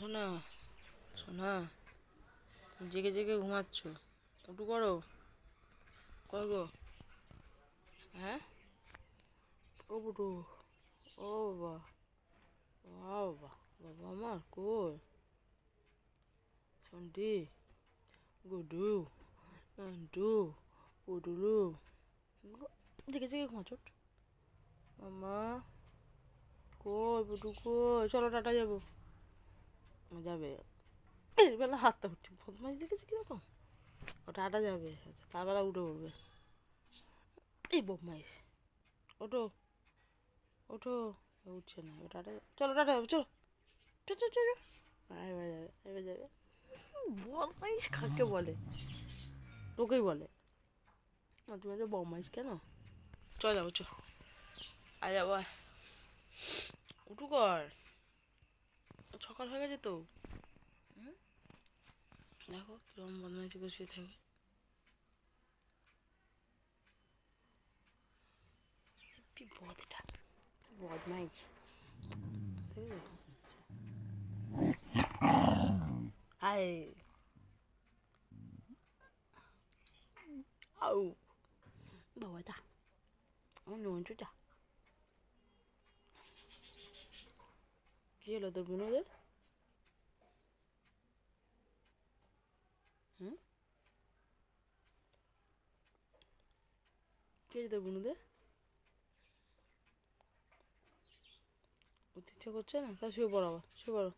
শোনা শোনা। জেগে জেগে ঘুমাচ্ছ। একটু করো। কর গো? হ্যাঁ? ও বুটু ও বাবা। বাবা বাবা আমার কই? সন্টি গুডু নান্টু পুটুলু জেগে জেগে ঘুমাচ্ছ মামা, কই পুটু কই? চলো, টাটা যাব। যাবে। এর বেলা হাতটা উঠছে। বদমাইশ দেখেছি কীরকম? ও টাটা যাবে। তার বেলা উঠে পড়বে। এই বদমাইশ। ওঠো। ওঠো। উঠছে না। এবার টাটা চলো টাটা যাবে, চলো। চলো চলো চলো এবার যাবে এবার যাবে। বদমাইশ কাকে বলে? তোকেই বলে। তুমি তো বদমাইশ কেন? চল যাব, চল। আয় যাব উঠু কর। সকাল হয়ে গেছে তো। হুম? দেখো কিরম বদমাইশি করে শুয়ে থাকে কি বদ এটা? বদমাইশ? আয় আউ। বাবা যা। আমার নুন যা কি হলো তোর বোনদের হুম? কি তোর বোনদের? উঠতে ইচ্ছে করছে না? তা শুয়ে পড়ো আবার, শুয়ে পড়ো।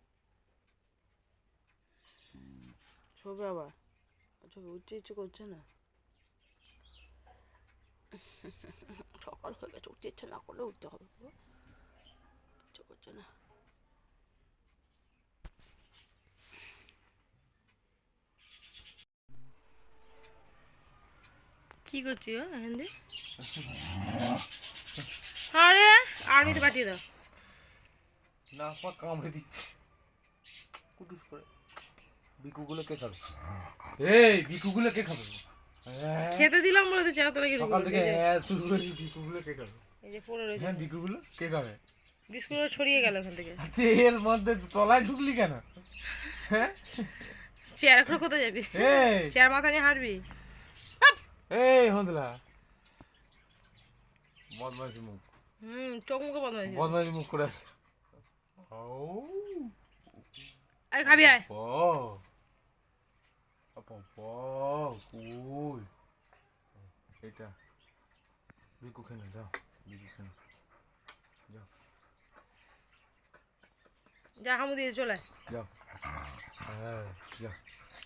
শোবে আবার? আচ্ছা উঠতে ইচ্ছে করছে না? সকাল হয়ে গেছে, উঠতে ইচ্ছে না করলে উঠতে হবে। ইচ্ছে করছে না। কি করছি ও হিন্দি। আরে আর্মিতে পাঠিয়ে দাও। না পা কামড়ে দিচ্ছে। কুটুস করে। বিকুগুলো কে খাবে? এই বিকুগুলো কে খাবে? হ্যাঁ, খেতে দিলাম বলে তো চেরা তোরা কি সকাল থেকে হ্যাঁ করে বিকুগুলো কে খাবে? এই যে পড়ে রয়েছে। হ্যাঁ বিকুগুলো কে খাবে? বিস্কুট ছড়িয়ে গেল ওখান থেকে। আচ্ছা এর মধ্যে তলায় ঢুকলি কেন? হ্যাঁ? চেয়ার করে কোথায় যাবি? চেয়ার মাথা নিয়ে হাঁটবি? এই হন্দলা। বদমাইশি মুখ। হুম চোখ মুখে বদমাইশ। বদমাইশি মুখ করে আছে। ও আয় খাবি আয়। প। প প কুই? এটা বিকু খেলে যাও বিকু খেলে যাও যা। হামু দিয়ে চলে। যাও হ্যাঁ যাও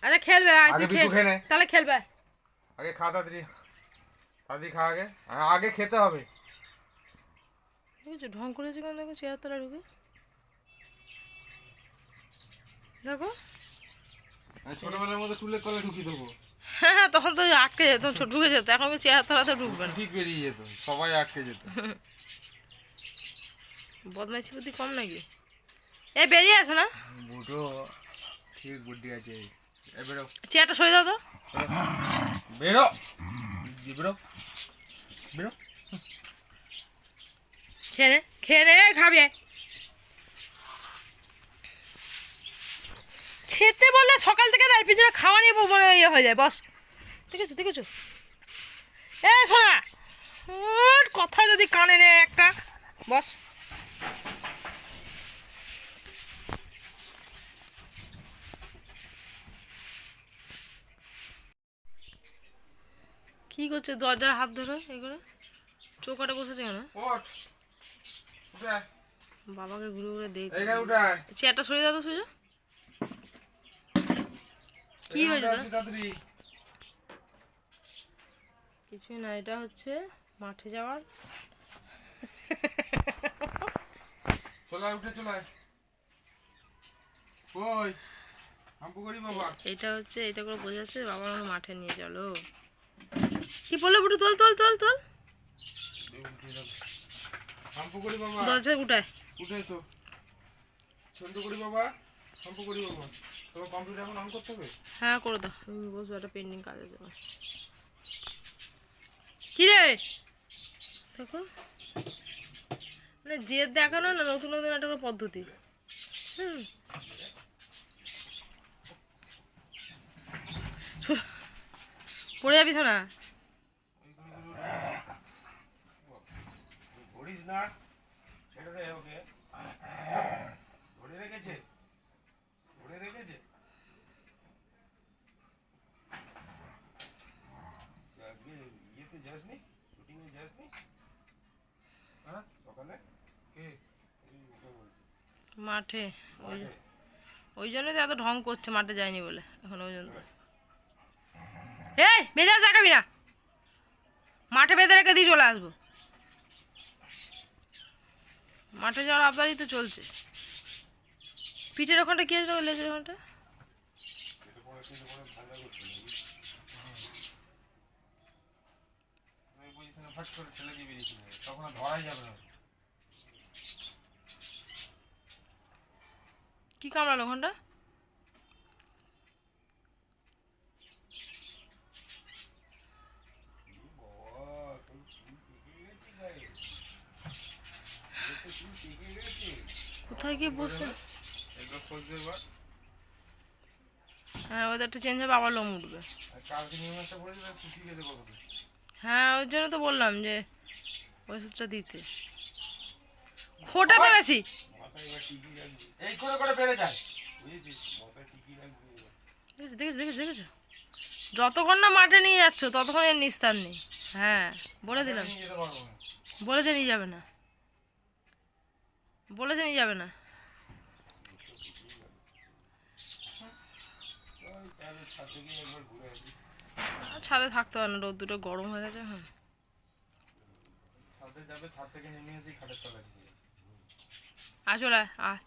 আরে খেলবে আয় আগে তুই বিট্টু খেল। খেয়ে নে। তাহলে খেলবে আগে খা তাড়াতাড়ি তাড়াতাড়ি খা আগে। আর আগে খেতে হবে। দেখেছ ঢং করেছে কেন? দেখো চেয়ার তলা ঢুকে। দেখো। আমি ছোটবেলার মধ্যে চুলের তলায় ঢুকিয়ে দেবো। হ্যাঁ হ্যাঁ তখন তো আটকে যেত ছোট ঢুকে যেত। এখন তো চেয়ার তলাতে ঢুকবে না। ঠিক বেরিয়ে যেত সবাই আটকে যেত। বদমাইশি বুদ্ধি কম নাকি? এ বেরিয়ে আসো না। বুটো ঠিক বুদ্ধি আছে। চেয়ারটা সরে দাও তো। বেরো। বেরো। বেরো। খেয়ে নে খেয়ে নে খাবি। আয়। খেতে বললে সকাল থেকে তার পিছনে খাওয়া নিয়ে মনে ইয়ে হয়ে যায় বস। ঠিক আছে ঠিক আছে এ শোনা। কথা যদি কানে নেয় একটা। বস। কি করছে? দরজার হাত ধরে এগুলো চৌকাটা বসেছে কেন? বাবাকে ঘুরে ঘুরে দেখ। চেয়ারটা সরিয়ে দাও তো সোজা। কি হয়েছে? কিছুই না এটা হচ্ছে মাঠে যাওয়ার। এটা হচ্ছে এটা করে বোঝা যাচ্ছে বাবা মাঠে নিয়ে চলো। কি পড়ল বুটু তোল তোল তোল তোল। হ্যাঁ করে দাও। একটা কাজে রে? মানে দেখানো না নতুন নতুন একটা পদ্ধতি। হুম। পড়ে যাবি না? না ছেড়ে দে ওকে। ধরে রেখেছে। ধরে রেখেছে। ইয়েতে যাসনি? শুটিং এ যাসনি? হ্যাঁ? সকালে? কে? মাঠে। ওই? ওই জন্য তো এত ঢং করছে মাঠে যায়নি বলে। এখন ওই জন্য। এই মেজাজ দেখাবি না। মাঠে বেঁধে রেখে দিয়ে চলে আসব। মাঠে যাওয়ার আবদারই তো চলছে। পিঠের ওখানটা কি আছে লেজের ওখানটা? কি কামড়ালো কিন্তু পরে ঠান্ডা করছে ওই পজিশনে ফাট করে ঠেলে দিয়ে বেরিয়েছি তখন আর ধরাই যাবে না কি কামড়ালো ওখানটা বাবা তোর চুল পেকে গেছে গায়ে তোর চুল পেকে গেছে কোথায় গিয়ে বসে? হ্যাঁ ওদেরটা চেঞ্জ হবে আবার লোম উঠবে। হ্যাঁ ওই জন্য তো বললাম যে ওষুধটা দিতে। খোটাতে বেশি। দেখেছ দেখেছ দেখেছ যতক্ষণ না মাঠে নিয়ে যাচ্ছ ততক্ষণ এর নিস্তার নেই। হ্যাঁ বলে দিলাম। বলে বলেছে নিয়ে যাবে না। বলেছে নিয়ে যাবে না। ছাদে থাকতে হয় না রোদ দুটো গরম হয়ে গেছে হ্যাঁ। ছাদে যাবে ছাদ থেকে নেমে এসে খাটের তলায় আসলে আয়।